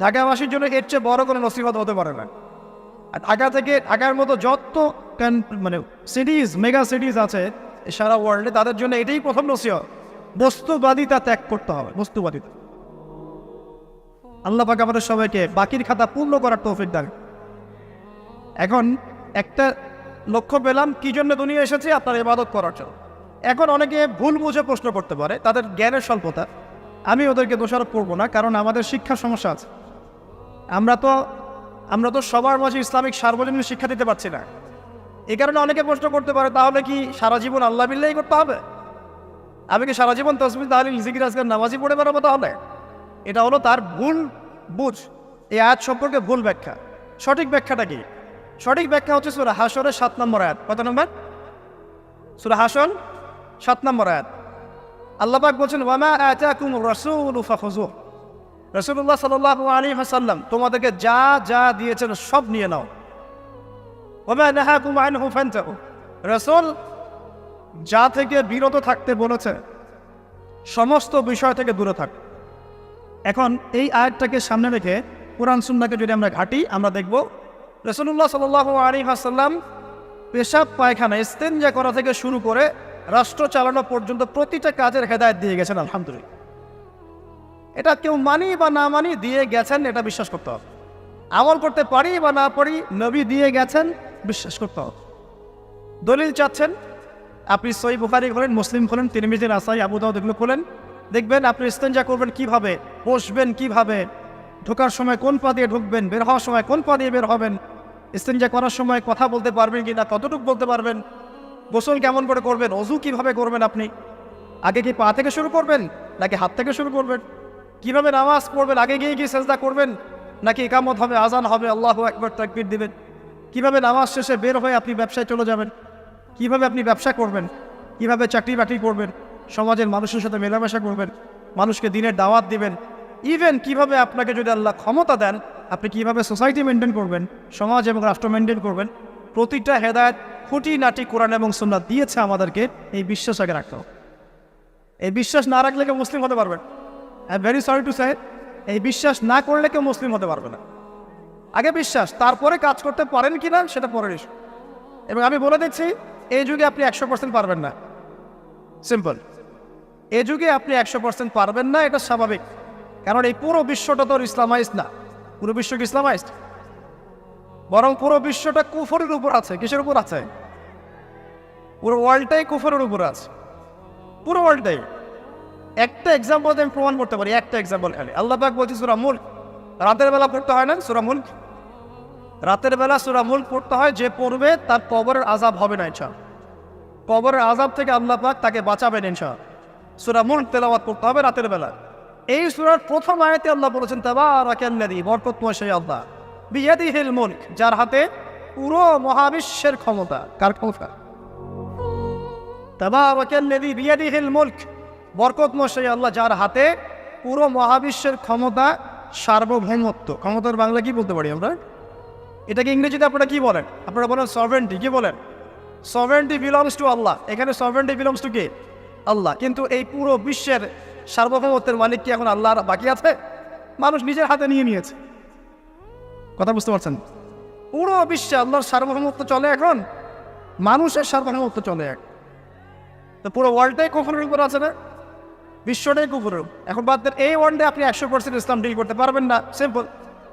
ঢাকাবাসীর জন্য এর চেয়ে বড় কোনো নসিহত হতে পারে না। ঢাকা থেকে ঢাকার মতো যত মানে সিটিজ মেগা সিটিজ আছে সারা ওয়ার্ল্ডে তাদের জন্য এটাই প্রথম নসিহত। বস্তুবাদিতা ত্যাগ করতে হবে, বস্তুবাদিতা। আল্লাহ পাক আমাদের সবাইকে বাকির খাতা পূর্ণ করার তৌফিক দান। এখন একটা লক্ষ্য পেলাম, কি জন্য দুনিয়া এসেছে? আপনার ইবাদত করার জন্য। এখন অনেকে ভুল বুঝে প্রশ্ন করতে পারে, তাদের জ্ঞানের স্বল্পতা। আমি ওদেরকে দোষারোপ করব না, কারণ আমাদের শিক্ষার সমস্যা আছে। আমরা তো আমরা তো সবার মাঝে ইসলামিক সার্বজনীন শিক্ষা দিতে পারছি না। এই কারণে অনেকে প্রশ্ন করতে পারে, তাহলে কি সারা জীবন আল্লাহ বিল্লাহি করতে হবে? আমি কি সারা জীবন তসমিল তাহলে জিকির, আজকের নামাজি পড়ে বেড়াবো তাহলে? এটা হলো তার ভুল বুঝ। এই আয়াত সম্পর্কে ভুল ব্যাখ্যা। সঠিক ব্যাখ্যাটা কি? সঠিক ব্যাখ্যা হচ্ছে সুরা হাসরের সাত নম্বর আয়াত। কত নম্বর? সুরা হাসন সাত নম্বর আয়াত। আল্লাহ পাক বলছেন ওয়ামা আতাকুম রাসূল ফাখুযু রাসূলুল্লাহ সাল্লাল্লাহু আলাইহি ওয়াসাল্লাম তোমাদেরকে যা যা দিয়েছেন সব নিয়ে নাও। রাসূল যা থেকে বিরত থাকতে বলেছে, সমস্ত বিষয় থেকে দূরে থাক। এখন এই আয়াতটাকে সামনে রেখে কোরআন সুন্নাকে যদি আমরা ঘাটি, আমরা দেখব রসুল্লাহ সাল আলী হাসাল্লাম পেশাব, পায়খানা ইস্তেঞ্জা করা থেকে শুরু করে রাষ্ট্র চালানো পর্যন্ত প্রতিটা কাজের হেদায়ত দিয়ে গেছেন, আলহামদুলিল্লাহ। এটা কেউ মানি বা না মানি দিয়ে গেছেন, এটা বিশ্বাস করতে হবে। আমল করতে পারি বা না পারি, নবী দিয়ে গেছেন, বিশ্বাস করতে হবে। দলিল চাচ্ছেন, আপনি সই বুখারি খোলেন, মুসলিম খোলেন তিরমিজির আসাই আবু দাউদ এগুলো খোলেন। দেখবেন আপনি ইস্তেঞ্জা করবেন কীভাবে, বসবেন কীভাবে, ঢোকার সময় কোন পা দিয়ে ঢুকবেন, বের হওয়ার সময় কোন পা দিয়ে বের হবেন, ইস্তেঞ্জা করার সময় কথা বলতে পারবেন কি না কতটুকু বলতে পারবেন, গোসল কেমন করে করবেন, অজু কীভাবে করবেন আপনি, আগে কি পা থেকে শুরু করবেন, নাকি হাত থেকে শুরু করবেন? কীভাবে নামাজ পড়বেন? আগে গিয়ে গিয়ে সেজদা করবেন? নাকি একামত হবে, আজান হবে? আল্লাহ একবার তাকবির দিবেন। কীভাবে নামাজ শেষে বের হয়ে আপনি ব্যবসায় চলে যাবেন? কীভাবে আপনি ব্যবসা করবেন? কীভাবে চাকরি বাকরি করবেন? সমাজের মানুষের সাথে মেলামেশা করবেন? মানুষকে দিনের দাওয়াত দিবেন? ইভেন কীভাবে আপনাকে যদি আল্লাহ ক্ষমতা দেন, আপনি কীভাবে সোসাইটি মেনটেন করবেন? সমাজ এবং রাষ্ট্র মেনটেন করবেন? প্রতিটা হেদায়ত খুঁটি নাটি কোরআন এবং সুন্নাত দিয়েছে আমাদেরকে। এই বিশ্বাস আগে রাখতে এই বিশ্বাস না রাখলে কেউ মুসলিম হতে পারবেন? I very sorry to say এই বিশ্বাস না করলে কেউ মুসলিম হতে পারবে না। আগে বিশ্বাস, তারপরে কাজ করতে পারেন কি না সেটা পরের ইস্যু এবং আমি বলে দিচ্ছি, এই যুগে আপনি একশো পার্সেন্ট পারবেন না। সিম্পল এ যুগে আপনি একশো পার্সেন্ট পারবেন না, এটা স্বাভাবিক। কারণ এই পুরো বিশ্বটা তো ইসলামাইজ না। পুরো বিশ্ব কি ইসলামাইজ বরং পুরো বিশ্বটা কুফরের উপর আছে। কিসের উপর আছে? পুরো ওয়ার্ল্ডটাই কুফরের উপর আছে। পুরো ওয়ার্ল্ডটাই একটা এক্সাম্পল আমি প্রমাণ করতে পারি, একটা এক্সাম্পল খালি আল্লাহ পাক বলছি, সুরা রাতের বেলা পড়তে হয় না সুরা রাতের বেলা সুরা পড়তে হয়, যে পড়বে তার কবরের আজাব হবে না ইনশা কবরের আজাব থেকে আল্লাহ পাক তাকে বাঁচাবেন ইনশা সুরা মুল্ক তেলাওয়াত করতে হবে রাতের বেলা। এই সুরার প্রথম আয়াতে আল্লাহ বলেছেন, তাবারাকাল্লাযী বরকতময় সেই আল্লাহ, বিয়াদিহিল মুলক যার হাতে পুরো মহাবিশ্বের ক্ষমতা। কার ক্ষমতা? তাবারাকাল্লাযী বিয়াদিহিল মুলক। বরকতময় সেই আল্লাহ যার হাতে পুরো মহাবিশ্বের ক্ষমতা সার্বভৌমত্ব। ক্ষমতার বাংলা কি বলতে পারি আমরা? এটাকে ইংরেজিতে আপনারা কি বলেন? আপনারা বলেন সভেন্টি কি বলেন? সভেন্টি বিলংস টু আল্লাহ এখানে সভেন্টি বিলংস টু কে? আল্লাহ। কিন্তু এই পুরো বিশ্বের সার্বভৌমত্বের মালিক কি এখন আল্লাহ বাকি আছে? মানুষ নিজের হাতে নিয়ে নিয়েছে। কথা বুঝতে পারছেন? পুরো বিশ্বে আল্লাহর সার্বভৌমত্ব চলে এখন? মানুষের সার্বভৌমত্ব চলে। এক তো পুরো ওয়ার্ল্ডটাই কুফরের উপর আছে না? বিশ্বটাই কুফরের এখন বাদ দেন, এই ওয়ার্ল্ডে আপনি একশো পার্সেন্ট ইসলাম ডিল করতে পারবেন না। সিম্পল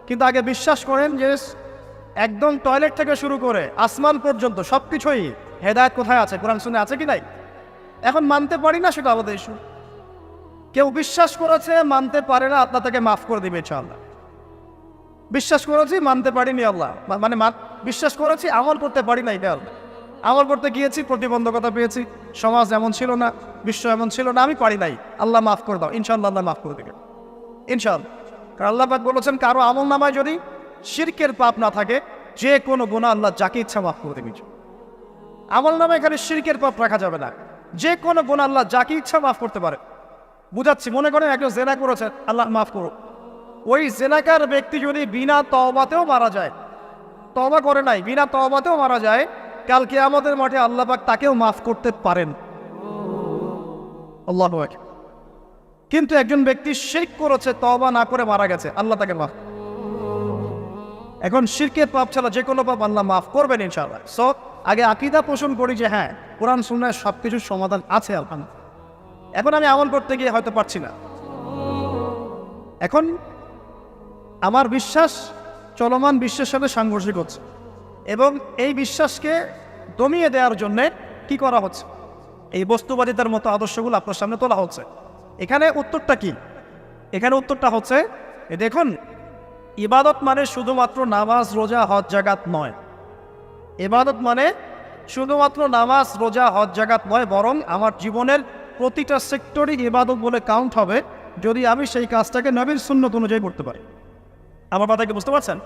কিন্তু আগে বিশ্বাস করেন যে একদম টয়লেট থেকে শুরু করে আসমান পর্যন্ত সব কিছুই হেদায়ত কোথায় আছে? কোরআন শুনে আছে কি নাই? এখন মানতে পারি না সেটা আমাদের ইস্যু কেউ বিশ্বাস করেছে, মানতে পারে না আল্লাহ তাকে মাফ করে দিবে ইনশাআল্লাহ। বিশ্বাস করেছি, মানতে পারিনি আল্লাহ। মানে বিশ্বাস করেছি, আমল করতে পারি না এটা আল্লাহ? আমল করতে গিয়েছি, প্রতিবন্ধকতা পেয়েছি। সমাজ এমন ছিল না। বিশ্ব এমন ছিল না, আমি পারি নাই। আল্লাহ মাফ করে দাও, ইনশাআল্লাহ আল্লাহ মাফ করে দেবে। ইনশাআল্লাহ। কারণ আল্লাহ বলেছেন, কারও আমল নামায় যদি শিরকের পাপ না থাকে, যে কোনো গুণা আল্লাহ যাকে ইচ্ছা মাফ করে দেবে। আমল নামে এখানে শিরকের পাপ রাখা যাবে না। যে কোনো গুণ আল্লাহ যাকে ইচ্ছা মাফ করতে পারে। বুঝাচ্ছি, মনে করেন একজন জেনা করেছেন আল্লাহ মাফ করো ওই জেনাকার ব্যক্তি যদি বিনা তওবাতেও মারা যায়, তওবা করে নাই, বিনা তওবাতেও মারা যায় কালকে আমাদের মাঠে আল্লাহ পাক তাকেও মাফ করতে পারেন। আল্লাহ কিন্তু একজন ব্যক্তি শেখ করেছে, তওবা না করে মারা গেছে, আল্লাহ তাকে মাফ। এখন শিরকের পাপ ছাড়া যে কোনো পাপ আল্লাহ মাফ করবেন ইনশাআল্লাহ। সো আগে আকিদা পোষণ করি যে হ্যাঁ কোরআন শুনলে সব কিছুর সমাধান আছে, আলহামদুলিল্লাহ। এখন আমি আমল করতে গিয়ে হয়তো পারছি না। এখন আমার বিশ্বাস চলমান বিশ্বের সাথে সাংঘর্ষিক হচ্ছে। এবং এই বিশ্বাসকে দমিয়ে দেওয়ার জন্যে কি করা হচ্ছে? এই বস্তুবাদিতার মতো আদর্শগুলো আপনার সামনে তোলা হচ্ছে। এখানে উত্তরটা কি? এখানে উত্তরটা হচ্ছে, এ দেখুন, ইবাদত মানে শুধুমাত্র নামাজ, রোজা, হজ জাগাত নয়। ইবাদত মানে শুধুমাত্র নামাজ, রোজা, হজ জাগাত নয়, বরং আমার জীবনের প্রতিটা সেক্টরই ইবাদত বলে কাউন্ট হবে যদি আমি সেই কাজটাকে নবীর সুন্নত অনুযায়ী করতে পারি। আমার কথা কি বুঝতে পারছেন?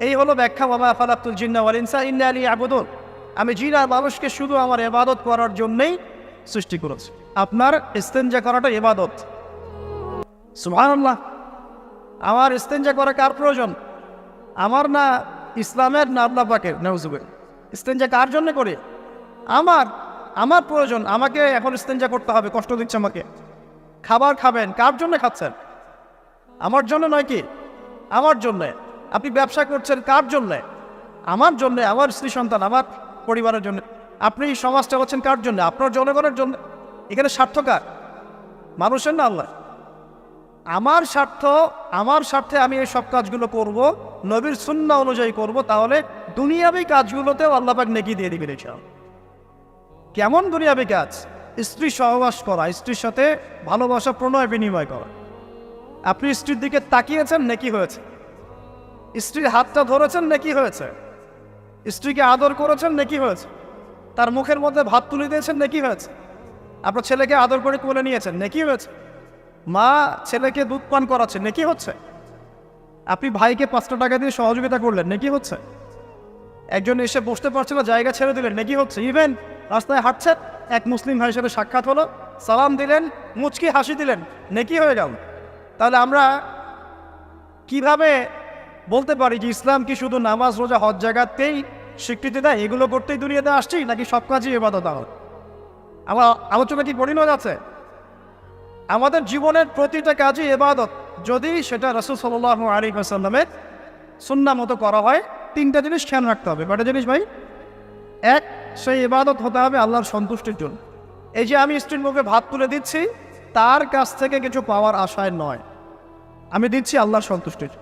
এই হলো ব্যাখ্যা বাবা আফালাতুল জিন্না ওয়ালিনসা ইন্না আলী আবুদুল আমি জিন মানুষকে শুধু আমার এবাদত করার জন্যই সৃষ্টি করেছি। আপনার ইস্তেঞ্জা করাটা এবাদত। সুবহানাল্লাহ। আমার ইস্তেঞ্জা করা কার প্রয়োজন? আমার না ইসলামের না আল্লাহ পাকের? নজুবের ইস্তেঞ্জা কার জন্য করি? আমার আমার প্রয়োজন। আমাকে এখন ইস্তেঞ্জা করতে হবে, কষ্ট দিচ্ছে আমাকে। খাবার খাবেন, কার জন্য খাচ্ছেন? আমার জন্য নয় কি? আমার জন্যে। আপনি ব্যবসা করছেন কার জন্যে? আমার জন্যে, আমার স্ত্রী সন্তান, আমার পরিবারের জন্য। আপনি এই সমাজটা চালাচ্ছেন কার জন্য? আপনার জনগণের জন্য। এখানে স্বার্থ কার? মানুষের না আল্লাহ আমার স্বার্থ, আমার স্বার্থে আমি এই সব কাজগুলো করব, নবীর সুন্না অনুযায়ী করব, তাহলে দুনিয়াবি কাজগুলোতেও আল্লাপাক নেকি দিয়ে দিবেন এসব কেমন দুনিয়াবি কাজ? স্ত্রী সহবাস করা, স্ত্রীর সাথে ভালোবাসা, প্রণয়, বিনিময় করা। আপনি স্ত্রীর দিকে তাকিয়েছেন নাকি হয়েছে? স্ত্রীর হাতটা ধরেছেন নাকি হয়েছে? স্ত্রীকে আদর করেছেন, নাকি হয়েছে। তার মুখের মধ্যে ভাত তুলে দিয়েছেন, নাকি হয়েছে। আপনার ছেলেকে আদর করে কোলে নিয়েছেন, নাকি হয়েছে। মা ছেলেকে দুধ পান করাচ্ছে, নাকি হচ্ছে। আপনি ভাইকে পাঁচটা টাকা দিয়ে সহযোগিতা করলেন, নাকি হচ্ছে। একজন এসে বসতে পারছে না জায়গা ছেড়ে দিলেন, নাকি হচ্ছে। ইভেন রাস্তায় হাঁটছেন, এক মুসলিম ভাইয়ের সাথে সাক্ষাৎ হলো, সালাম দিলেন, মুচকি হাসি দিলেন, নেকি হয়ে গেল। তাহলে আমরা কীভাবে বলতে পারি যে ইসলাম কি শুধু নামাজ, রোজা, হজ জায়গাতেই স্বীকৃতি দেয়, এগুলো করতেই দুনিয়াতে আসছি নাকি সব কাজই এবাদত আমার আমার আলোচনা কি পরিণত আছে? আমাদের জীবনের প্রতিটা কাজই এবাদত যদি সেটা রসুল সাল্লাহ আলী আসাল্লামের সুন্না মতো করা হয়, তিনটা জিনিস খেয়াল রাখতে হবে। কটা জিনিস ভাই? এক, সেই ইবাদত হতে হবে আল্লাহর সন্তুষ্টির জন্য। এই যে আমি স্ত্রীর মুখে ভাত তুলে দিচ্ছি, তার কাছ থেকে কিছু পাওয়ার আশায় নয়। আমি দিচ্ছি আল্লাহর সন্তুষ্টির।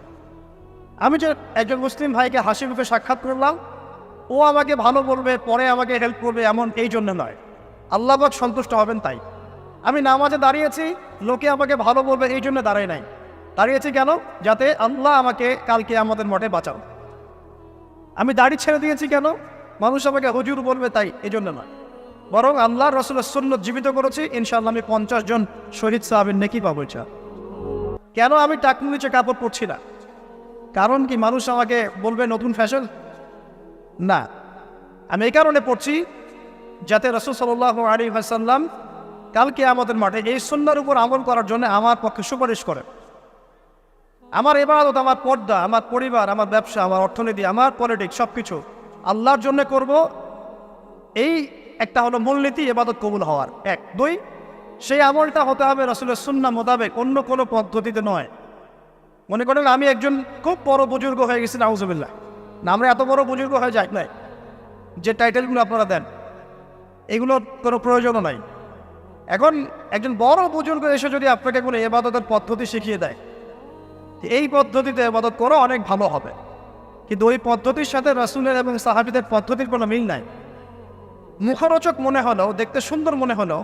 আমি যে একজন মুসলিম ভাইকে হাসি মুখে সাক্ষাৎ করলাম ও আমাকে ভালো বলবে, পরে আমাকে হেল্প করবে এমন এই জন্য নয়। আল্লাহবাক সন্তুষ্ট হবেন তাই। আমি নামাজে দাঁড়িয়েছি, লোকে আমাকে ভালো বলবে এই জন্য দাঁড়াই নাই। দাঁড়িয়েছি কেন? যাতে আল্লাহ আমাকে কালকে আমাদের মঠে বাঁচাও। আমি দাড়ি ছেড়ে দিয়েছি কেন? মানুষ আমাকে হজুর বলবে তাই, এই জন্য নয়। বরং আল্লাহ রসুলের সুন্নত জীবিত করেছি ইনশাল্লাহ আমি পঞ্চাশ জন শহীদ সাহাবের নেকি পাবো ইচ্ছা কেন আমি নিচে কাপড় পরছি না? কারণ কি মানুষ আমাকে বলবে নতুন ফ্যাশন না। আমি এই কারণে পড়ছি যাতে রসুল সাল্লাহ আলী হাসাল্লাম কালকে আমাদের মাঠে এই সন্ন্যার উপর আমল করার জন্য আমার পক্ষে সুপারিশ করে আমার এবাদত আমার পর্দা, আমার পরিবার, আমার ব্যবসা, আমার অর্থনীতি, আমার পলিটিক্স সব কিছু আল্লাহর জন্য করব। এই একটা হলো মূলনীতি এবাদত কবুল হওয়ার। এক। দুই, সেই আমলটা হতে হবে রসুলের সুন্না মোতাবেক, অন্য কোনো পদ্ধতিতে নয়। মনে করেন আমি একজন খুব বড় বুজুর্গ হয়ে গেছি, নাউজুবিল্লাহ। না আমরা এত বড় বুজুর্গ হয়ে যাই নাই, যে টাইটেলগুলো আপনারা দেন এগুলোর কোনো প্রয়োজনও নাই। এখন একজন বড় বুজুর্গ এসে যদি আপনাকে কোনো এবাদতের পদ্ধতি শিখিয়ে দেয়, এই পদ্ধতিতে এবাদত করা অনেক ভালো হবে। কিন্তু ওই পদ্ধতির সাথে রাসুলের এবং সাহাবিদের পদ্ধতির কোনো মিল নাই। মুখরোচক মনে হলেও, দেখতে সুন্দর মনে হলো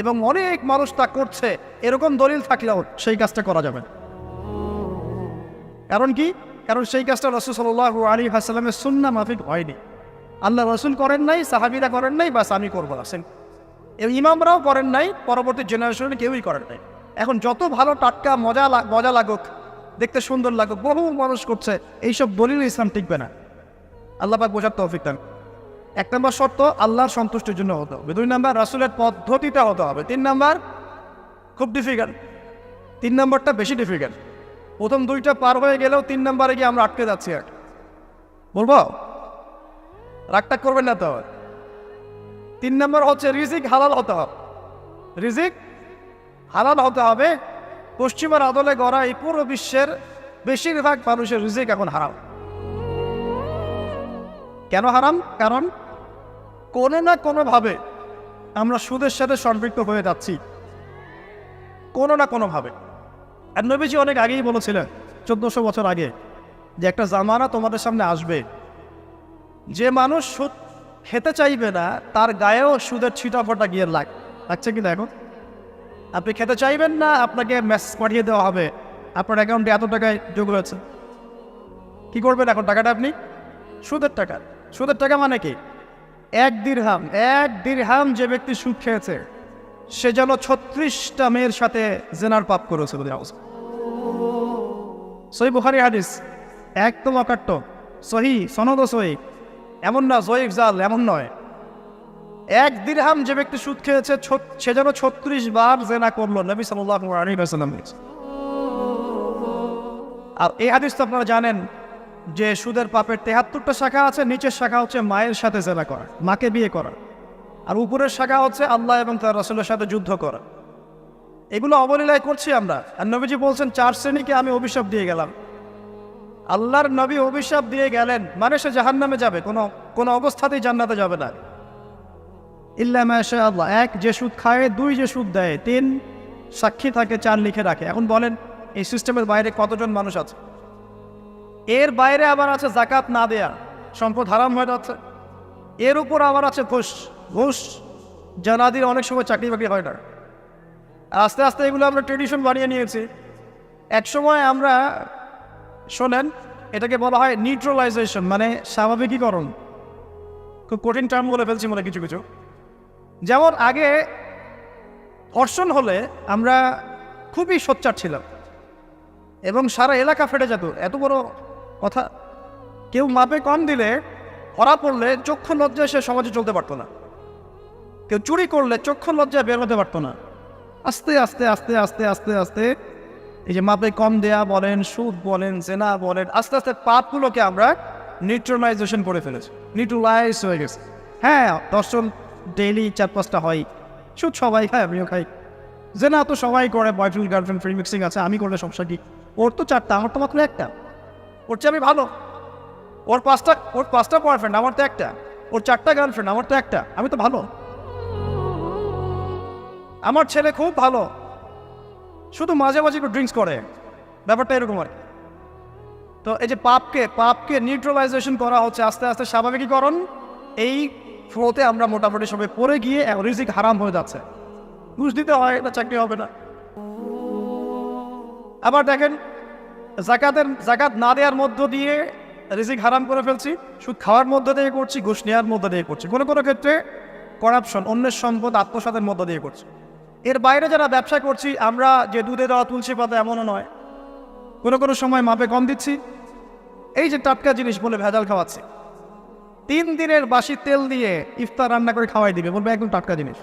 এবং অনেক মানুষ তা করছে, এরকম দলিল থাকলেও সেই কাজটা করা যাবে কারণ কি? কারণ সেই কাজটা রসুল সাল্লাহ আলী হাসালামের সুন্না মাফিক হয়নি। আল্লাহ রসুল করেন নাই, সাহাবিরা করেন নাই, বাস আমি করব আসেন ইমামরাও করেন নাই, পরবর্তী জেনারেশনে কেউই করেন নাই। এখন যত ভালো টাটকা, মজা মজা লাগুক, দেখতে সুন্দর লাগুক, বহু মানুষ করছে, এইসব দলিল ইসলাম টিকবে না। আল্লাহ পাক বোঝার তৌফিক দেন। এক নম্বর শর্ত, আল্লাহর সন্তুষ্টির জন্য হতে হবে। দুই নম্বর, রাসুলের পদ্ধতিটা হতে হবে। তিন নম্বর, খুব ডিফিকাল্ট তিন নম্বরটা বেশি ডিফিকাল্ট প্রথম দুইটা পার হয়ে গেলেও তিন নম্বরে গিয়ে আমরা আটকে যাচ্ছি আর বলব? রাগটা করবেন না তো। তিন নম্বর হচ্ছে রিজিক হালাল হতে হবে। রিজিক হালাল হতে হবে। পশ্চিমের আদলে গড়া এই পুরো বিশ্বের বেশিরভাগ মানুষের রিজিক এখন হারাম। কেন হারাম? কারণ কোনো না কোনোভাবে আমরা সুদের সাথে সম্পৃক্ত হয়ে যাচ্ছি। কোনো না কোনোভাবে। আর নবীজি অনেক আগেই বলেছিলেন, চোদ্দশো বছর আগে, যে একটা জামানা তোমাদের সামনে আসবে। যে মানুষ সুদ খেতে চাইবে না, তার গায়েও সুদের ছিটা ফোটা গিয়ে লাগ, লাগছে কি দেখো আপনি খেতে চাইবেন না, আপনাকে মেসেজ পাঠিয়ে দেওয়া হবে। আপনার অ্যাকাউন্টে এত টাকায় যোগ হয়েছে। কি করবেন এখন টাকাটা আপনি? সুদের টাকা। সুদের টাকা মানে কি? এক দিরহাম এক দিরহাম যে ব্যক্তি সুদ খেয়েছে। সে যেন ছত্রিশটা মেয়ের সাথে জেনার পাপ করেছে বলে অবস্থা সহি বুখারি হাদিস, একদম অকাট্য। সহি সনদ সহি। এমন না জয়ীফ জাল, এমন নয়। এক দিরহাম যে ব্যক্তি সুদ খেয়েছে সে যেন ছত্রিশ বার জেনা করল, নবী সাল্লাহ আর এই হাদিস তো আপনারা জানেন যে সুদের পাপের তেহাত্তরটা শাখা আছে, নিচের শাখা হচ্ছে মায়ের সাথে জেনা করা, মাকে বিয়ে করা। আর উপরের শাখা হচ্ছে আল্লাহ এবং তার রসুলের সাথে যুদ্ধ করা। এগুলো অবলীলায় করছি আমরা। আর নবীজি বলছেন, চার শ্রেণীকে আমি অভিশাপ দিয়ে গেলাম। আল্লাহর নবী অভিশাপ দিয়ে গেলেন মানে সে জাহান নামে যাবে, কোনো কোনো অবস্থাতেই জান্নাতে যাবে না। ইল্লা মাশা আল্লাহ, এক যে সুদ খায়, দুই যে সুদ দেয়, তিন সাক্ষী থাকে, চার লিখে রাখে। এখন বলেন, এই সিস্টেমের বাইরে কতজন মানুষ আছে? এর বাইরে আবার আছে জাকাত না দেয়া, সম্পদ হারাম হয়ে যাচ্ছে। এর উপর আবার আছে ঘুষ ঘুষ, জানাদির অনেক সময় চাকরি বাকরি হয় না। আস্তে আস্তে এগুলো আমরা ট্রেডিশন বানিয়ে নিয়েছি। এক সময় আমরা, শোনেন, এটাকে বলা হয় নিউট্রালাইজেশন মানে স্বাভাবিকীকরণ। খুব কঠিন টার্ম বলে ফেলছি মনে কিছু কিছু। যেমন আগে ধর্ষণ হলে আমরা খুবই সোচ্চার ছিলাম। এবং সারা এলাকা ফেটে যেত। এত বড় কথা। কেউ মাপে কম দিলে ধরা পড়লে চক্ষু লজ্জায় সে সমাজে চলতে পারতো না। কেউ চুরি করলে চক্ষু লজ্জায় বের হতে পারতো না। আস্তে আস্তে আস্তে আস্তে আস্তে আস্তে এই যে মাপে কম দেয়া বলেন, সুদ বলেন, জেনা বলেন, আস্তে আস্তে পাপগুলোকে আমরা নিউট্রালাইজেশন করে ফেলেছি। নিউট্রালাইজ হয়ে গেছে। হ্যাঁ দর্শন ডেইলি চার পাঁচটা হয়। সুদ সবাই খায়, আমিও খাই। জেনা তো সবাই করে বয়ফ্রেন্ড গার্লফ্রেন্ড ফ্রি মিক্সিং আছে, আমি করলে সমস্যা কি? ওর তো চারটা, আমার তো মাত্র একটা। ওর চেয়ে আমি ভালো। ওর পাঁচটা ওর পাঁচটা বয়ফ্রেন্ড আমার তো একটা। ওর চারটা গার্লফ্রেন্ড আমার তো একটা। আমি তো ভালো। আমার ছেলে খুব ভালো। শুধু মাঝে মাঝে একটু ড্রিঙ্কস করে। ব্যাপারটা এরকম আর কি। তো এই যে পাপকে পাপকে নিউট্রালাইজেশন করা হচ্ছে, আস্তে আস্তে স্বাভাবিকীকরণ, এই ফ্লোতে আমরা মোটামুটি সবাই পড়ে গিয়ে রিজিক হারাম হয়ে যাচ্ছে। ঘুষ দিতে হয় না, চাকরি হবে না। আবার দেখেন, জাকাতের, জাকাত না দেওয়ার মধ্য দিয়ে রিজিক হারাম করে ফেলছি। সুদ খাওয়ার মধ্য দিয়ে করছি, ঘুষ নেওয়ার মধ্য দিয়ে করছি। কোনো কোনো ক্ষেত্রে করাপশন অন্যের সম্পদ, আত্মসাতের মধ্য দিয়ে করছি। এর বাইরে যারা ব্যবসা করছি, আমরা যে দুধে দেওয়া তুলসী পাতা এমনও নয়। কোনো কোনো সময় মাপে কম দিচ্ছি। এই যে টাটকা জিনিস বলে ভেজাল খাওয়াচ্ছি। তিন দিনের বাসি তেল দিয়ে ইফতার রান্না করে খাওয়াই দিবে, বলবে একদম টাটকা জিনিস।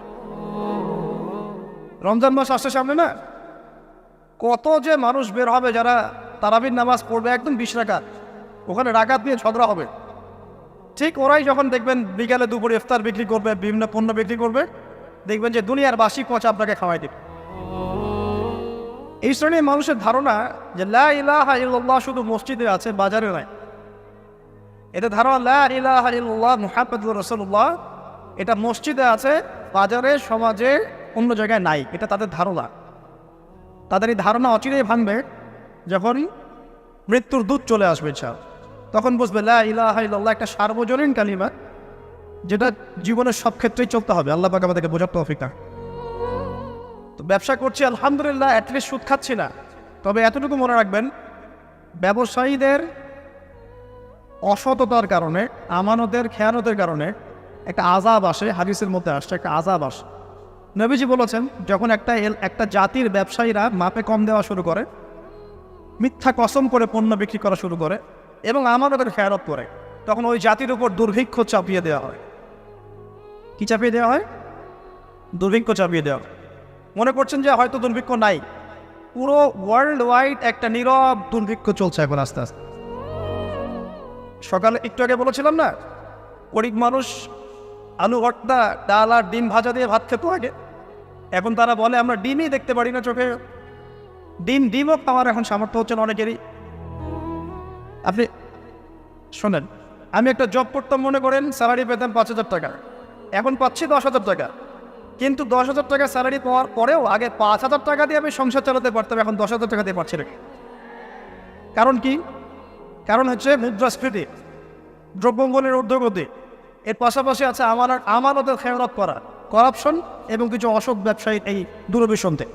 রমজান মাস আসছে সামনে না? কত যে মানুষ বের হবে যারা তারাবির নামাজ পড়বে একদম বিশ রাকাত। ওখানে রাকাত নিয়ে ঝগড়া হবে। ঠিক ওরাই যখন দেখবেন বিকালে দুপুরে ইফতার বিক্রি করবে, বিভিন্ন পণ্য বিক্রি করবে দেখবেন যে দুনিয়ার বাসি পচা আপনাকে খাওয়াই দিবে। এই শ্রেণির মানুষের ধারণা যে লা ইলাহা ইল্লাল্লাহ শুধু মসজিদে আছে, বাজারে নয় এটা ধারণা রাসূলুল্লাহ, এটা মসজিদে আছে, বাজারে, সমাজে অন্য জায়গায় নাই। এটা তাদের ধারণা। তাদের এই ধারণা অচিরেই ভাঙবে যখন মৃত্যুর দূত চলে আসবে ইচ্ছা তখন বুঝবে লা ইলাহা ইল্লাল্লাহ একটা সার্বজনীন কালিমা। যেটা জীবনের সব ক্ষেত্রেই চলতে হবে। আল্লাহ পাক আমাদেরকে বোঝার তৌফিক দান। তো ব্যবসা করছি, আলহামদুলিল্লাহ অ্যাটলিস্ট সুদ খাচ্ছি না। তবে এতটুকু মনে রাখবেন, ব্যবসায়ীদের অসততার কারণে, আমানতের খেয়ানতের কারণে একটা আজাব আসে, হাদিসের মধ্যে আসছে একটা আজাব আসে। নবীজি বলেছেন, যখন একটা একটা জাতির ব্যবসায়ীরা মাপে কম দেওয়া শুরু করে, মিথ্যা কসম করে পণ্য বিক্রি করা শুরু করে এবং আমানতের খেয়ানত করে, তখন ওই জাতির উপর দুর্ভিক্ষ চাপিয়ে দেওয়া হয়। কি চাপিয়ে দেওয়া হয়? দুর্ভিক্ষ চাপিয়ে দেওয়া মনে করছেন যে হয়তো দুর্ভিক্ষ নাই। পুরো ওয়ার্ল্ড ওয়াইড একটা নীরব দুর্ভিক্ষ চলছে এখন আস্তে আস্তে। সকালে একটু আগে বলেছিলাম না, গরিব মানুষ আলু, ভর্তা, ডাল আর ডিম ভাজা দিয়ে ভাত খেত আগে। এখন তারা বলে, আমরা ডিমই দেখতে পারি না চোখে। ডিম, ডিমও খাওয়ার এখন সামর্থ্য হচ্ছে না অনেকেরই। আপনি, শোনেন, আমি একটা জব করতাম, মনে করেন স্যালারি পেতাম পাঁচ হাজার টাকা। এখন পাচ্ছি দশ হাজার টাকা। কিন্তু দশ হাজার টাকা স্যালারি পাওয়ার পরেও আগে পাঁচ হাজার টাকা দিয়ে আমি সংসার চালাতে পারতাম, এখন দশ হাজার টাকা দিয়ে পারছি না কারণ কি? কারণ হচ্ছে মুদ্রাস্ফীতি দ্রব্যমূল্যের ঊর্ধ্বগতি। এর পাশাপাশি আছে আমার আমানতের খেয়ালত করা করাপশন এবং কিছু অসৎ ব্যবসায়ী এই দূরভিসন্ধে।